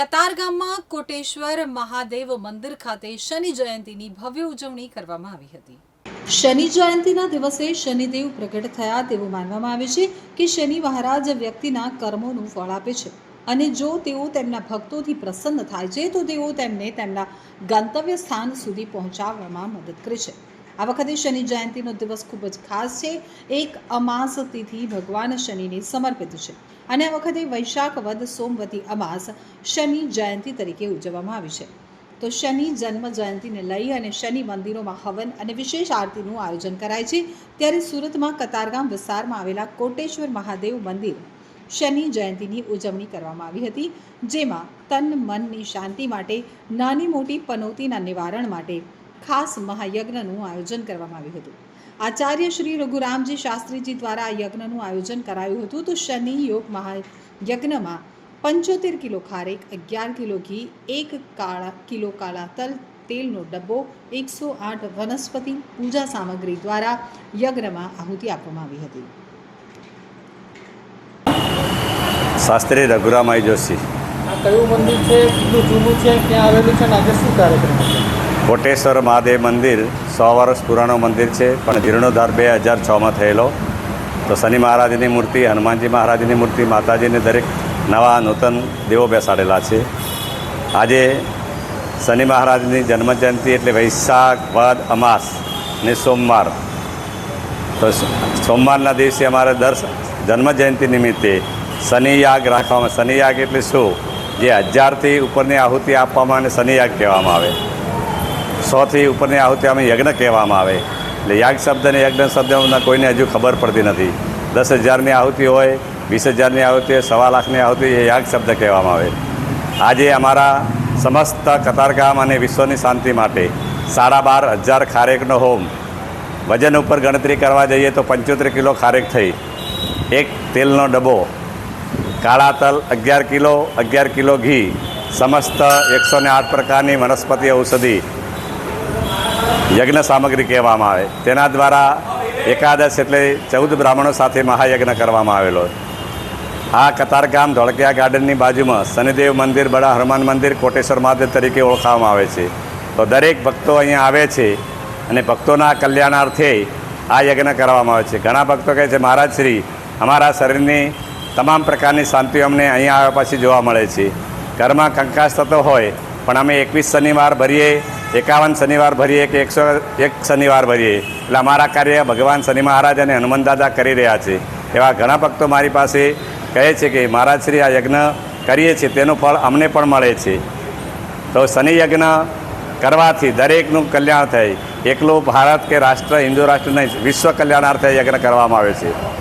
કતારગામમાં કોટેશ્વર મહાદેવ મંદિર ખાતે શનિ જયંતીની ભવ્ય ઉજવણી કરવામાં આવી હતી. શનિ જયંતીના દિવસે શનિદેવ પ્રગટ થયા તેવું માનવામાં આવે છે કે શનિ મહારાજ વ્યક્તિના કર્મોનું ફળ આપે છે. અને જો તેઓ તેમના ભક્તોથી પ્રસન્ન થાય છે, તો તેઓ તેમને તેમના ગંતવ્ય સ્થાન સુધી પહોંચાડવામાં મદદ કરે છે. આ વખતે શનિ જયંતીનો દિવસ ખૂબ જ ખાસ છે. એક અમાસ તિથિ ભગવાન શનિને સમર્પિત છે. અને આ વખતે વૈશાખ વદ સોમવતી અમાસ શનિ જયંતી તરીકે ઉજવવામાં આવી છે. તો શનિ જન્મ જયંતીને લઈ અને શનિ મંદિરોમાં હવન અને વિશેષ આરતીનું આયોજન કરાય છે. ત્યારે સુરતમાં કતારગામ વિસ્તારમાં આવેલા કોટેશ્વર મહાદેવ મંદિર શનિ જયંતીની ઉજવણી કરવામાં આવી હતી. જેમાં તન મનની શાંતિ માટે નાની મોટી પનોતીના નિવારણ માટે ખાસ મહાયજ્ઞનું આયોજન કરવામાં આવ્યું હતું. આચાર્ય શ્રી રઘુરામજી શાસ્ત્રીજી દ્વારા આ યજ્ઞનું આયોજન કરાયું હતું. તો શનિ યોગ મહાયજ્ઞમાં પંચોતેર કિલો ખારેક અગિયાર કિલો ઘી એક કાળા કિલો કાળા તલ તેલનો ડબ્બો એકસો આઠ વનસ્પતિ પૂજા સામગ્રી દ્વારા યજ્ઞમાં આહુતિ આપવામાં આવી હતી. શાસ્ત્રી રઘુરામાઈ જોશી. આ કયું મંદિર છે? કેટલું જૂનું છે? ક્યાં આવેલું છે? અને આજે શું કાર્યક્રમ છે? કોટેશ્વર મહાદેવ મંદિર સો વર્ષ પુરાણું મંદિર છે, પણ જીર્ણોદ્ધાર બે હજાર છમાં થયેલો. તો શનિ મહારાજની મૂર્તિ, હનુમાનજી મહારાજની મૂર્તિ, માતાજીને દરેક નવા નૂતન દેવો બેસાડેલા છે. આજે શનિ મહારાજની જન્મજયંતિ એટલે વૈશાખ, વદ, અમાસ ને સોમવાર. તો સોમવારના દિવસે અમારે દર જન્મજયંતિ નિમિત્તે શનિ યાગ રાખવામાં શનિયાગ એટલે શું? જે હજારથી ઉપરની આહુતિ આપવામાં અને શનિયાગ કહેવામાં આવે. સોથી ઉપરની આહુતિ અમે યજ્ઞ કહેવામાં આવે. એટલે યાગ શબ્દ અને યજ્ઞ શબ્દના કોઈને હજુ ખબર પડતી નથી. દસ હજારની આહુતિ હોય, વીસ હજારની આહુતિ હોય, સવા લાખની આહુતિ એ યાગ શબ્દ કહેવામાં આવે. આજે અમારા સમસ્ત કતારગામ અને વિશ્વની શાંતિ માટે સાડા બાર હજાર ખારેકનો હોમ. વજન ઉપર ગણતરી કરવા જઈએ તો પંચોતેર કિલો ખારેક થઈ. એક તેલનો ડબ્બો, કાળા તલ અગિયાર કિલો અગિયાર કિલો ઘી, સમસ્ત એકસો ને આઠ પ્રકારની વનસ્પતિ ઔષધિ યજ્ઞ સામગ્રી કહેવામાં આવે. તેના દ્વારા એકાદશ એટલે ચૌદ બ્રાહ્મણો સાથે મહાયજ્ઞ કરવામાં આવેલો. આ કતારગામ ધોળકિયા ગાર્ડનની બાજુમાં શનિદેવ મંદિર બડા હનુમાન મંદિર, કોટેશ્વર મહાદેવ તરીકે ઓળખવામાં આવે છે. તો દરેક ભક્તો અહીંયા આવે છે અને ભક્તોના કલ્યાણાર્થે આ યજ્ઞ કરવામાં આવે છે. ઘણા ભક્તો કહે છે, મહારાજ શ્રી, અમારા શરીરની તમામ પ્રકારની શાંતિ અમને અહીંયા આવ્યા પછી જોવા મળે છે. ઘરમાં કંકાસ થતો હોય, પણ અમે એકવીસ શનિવાર ભરીએ એકાવન શનિવાર ભરીએ કે એકસો એક શનિવાર ભરીએ. એટલે અમારા કાર્ય ભગવાન શનિ મહારાજ અને હનુમાન દાદા કરી રહ્યા છે. એવા ઘણા ભક્તો મારી પાસે કહે છે કે, મહારાજ શ્રી, આ યજ્ઞ કરીએ છીએ, તેનું ફળ અમને પણ મળે છે. તો શનિ યજ્ઞ કરવાથી દરેકનું કલ્યાણ થાય. એકલું ભારત કે રાષ્ટ્ર, હિન્દુ રાષ્ટ્ર નહીં, વિશ્વ કલ્યાણાર્થે યજ્ઞ કરવામાં આવે છે.